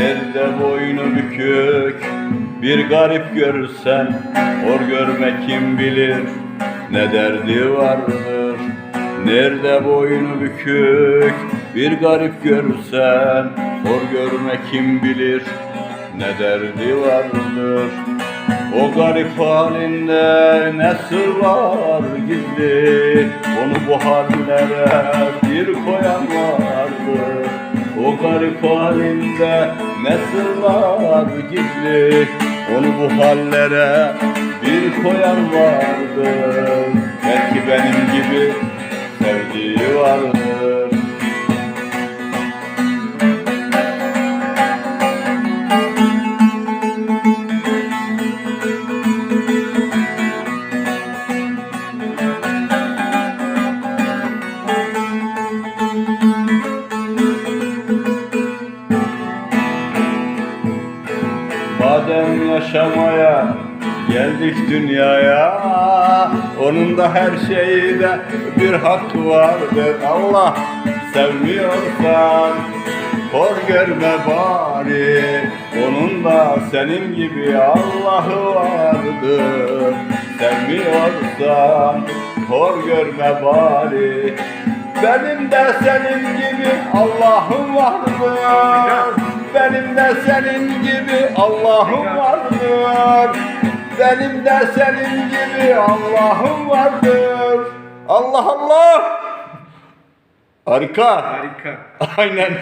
Nerede boynu bükük bir garip görsen Hor görme kim bilir? Ne derdi vardır? Nerede boynu bükük bir garip görsen Hor görme kim bilir? Ne derdi vardır? O garip halinde ne sır var gizli? Onu bu hallere bir koyan vardır. O garip halinde ne sır var gizli? Onu bu hallere bir koyan vardır. Belki benim gibi sevdiği vardır Madem yaşamaya geldik dünyaya. Onun da her şeyde bir hakkı vardır. Allah sevmiyorsan hor görme bari. Onun da senin gibi Allah'ı vardır. Sevmiyorsan hor görme bari. Benim de senin gibi Allah'ım vardır benim de senin gibi Allah'ım vardır. Benim de senin gibi Allah'ım vardır. Allah Allah. Harika. Harika. Aynen.